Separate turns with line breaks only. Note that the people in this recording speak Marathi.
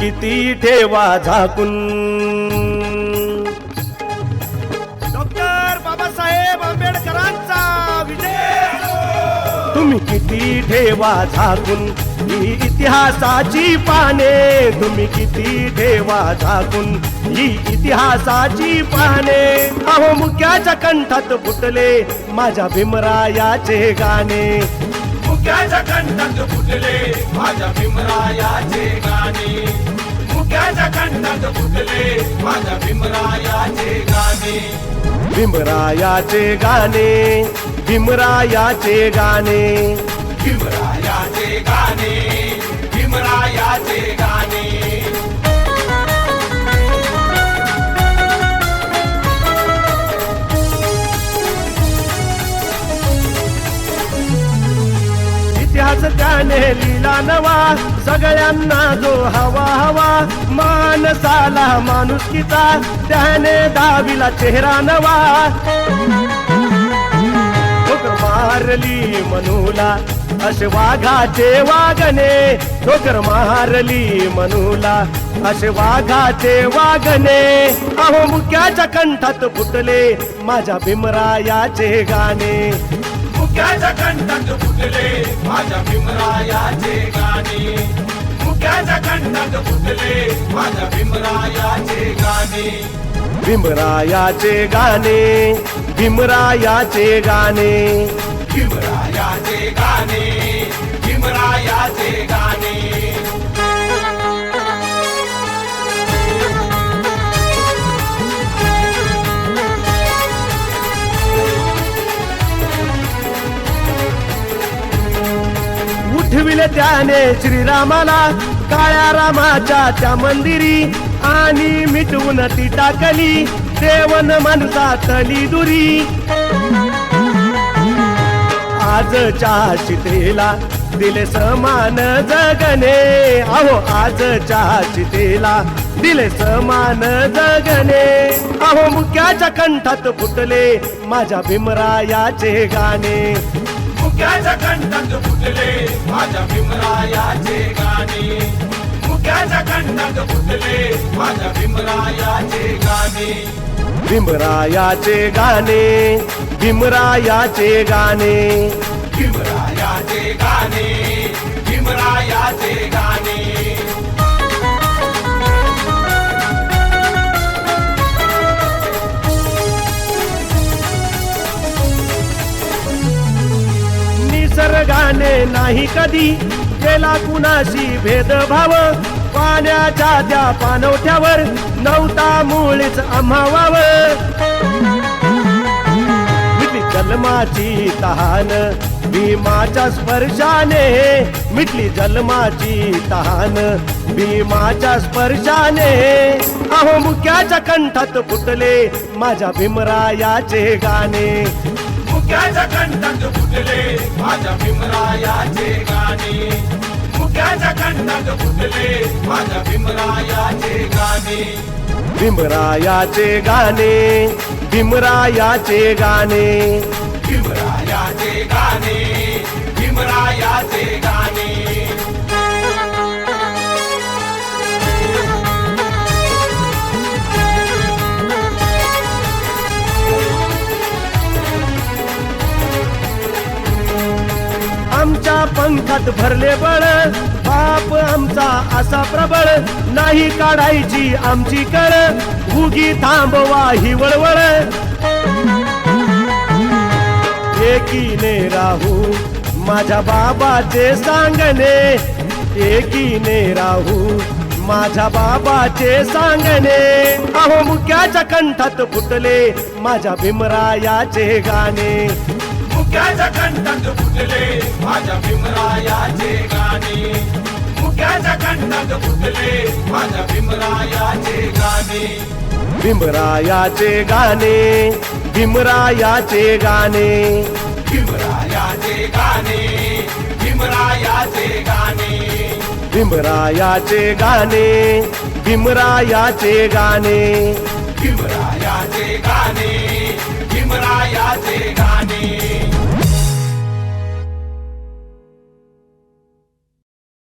किती ठेवा झाकून.
डॉक्टर बाबासाहेब आंबेडकरांचा विजय.
तुम्ही किती ठेवा झाकून. ही इतिहासाची पाने. तुम्ही किती ठेवा झाकून. ही इतिहासाची पाने. अहो मुक्याच्या कंठात फुटले माझ्या भीमरायाचे गाणे.
मुक्याच्या कंठात फुटले माझ्या भीमरायाचे गाणे. फुटले माझ्या भीमरायाचे गाणे.
भीमरायाचे गाणे भीमरायाचे गाणे.
भीमरायाचे गाणे.
आज त्याने लिला नवा सगळ्यांना जो हवा हवा माणसाला माणुसकीचा त्याने दाविला चेहरा नवा. मारली मनूला असे वाघाचे वागणे ठोकर मारली मनूला असे वाघाचे वागणे अहो मुक्याच्या कंठात फुटले माझ्या भीमरायाचे गाणे.
मुक्याच्या कंठात फुटले माझ्या भीमरायाचे गाणे. मुक्याच्या कंठात फुटले माझ्या भीमरायाचे गाणे.
भीमरायाचे गाणे भीमरायाचे गाणे.
भीमरायाचे गाणे भीमरायाचे
उठविले त्याने श्रीरामाला काळ्या रामाच्या त्या मंदिरी. आणि मिटवून ती टाकली देवन माणसा तली दुरी आजच्या चितेला दिले समान जगणे. अहो आजच्या चितेला दिले समान जगणे. अहो मुक्याच्या कंठात फुटले माझ्या भीमरायाचे गाणे.
मुक्याच्या कंठात फुटले माझ्या भीमरायाचे गाणे. मुक्याच्या कंठात फुटले माझ्या भीमरायाचे गाणे.
भीमरायाचे गाणे भीमरायाचे गाणे.
भीमरायाचे गाणे.
निसर्गाने नाही कधी. केला कुणाशी भेदभाव? पाण्याच्या त्या पानवठ्यावर नव्हता मुळीच आम्हावाव मिटली जन्माची तहान भीमाच्या स्पर्शाने. मिटली जन्माची तहान भीमाच्या स्पर्शाने. अहो मुक्याच्या कंठात फुटले माझ्या भीमरायाचे गाणे.
मुक्याच्या कंठात फुटले माझ्या भीमरायाचे गाणे. मुक्याच्या कंठात फुटले माझ्या भीमरायाचे गाणे.
भीमरायाचे गाणे भीमरायाचे गाणे.
भीमरायाचे गाणे.
पंखात भरले बळ. बाप आमचा असा प्रबळ. नाही काढायची आमची कळ. उगी थांबवा ही वळवळ. एकीने राहू माझ्या बाबाचे सांगणे. एकीने राहू माझ्या बाबाचे सांगणे. अहो मुक्याच्या कंठात फुटले माझ्या भीमरायाचे गाणे.
मुक्याच्या कंठात फुटले माझ्या भीमरायाचे गाणे. मुक्याच्या कंठात फुटले माझ्या भीमरायाचे गाणे
भीमरायाचे गाणे. भीमरायाचे गाणे
भीमरायाचे गाणे. भीमरायाचे गाणे
भीमरायाचे गाणे. भीमरायाचे गाणे
भीमरायाचे गाणे.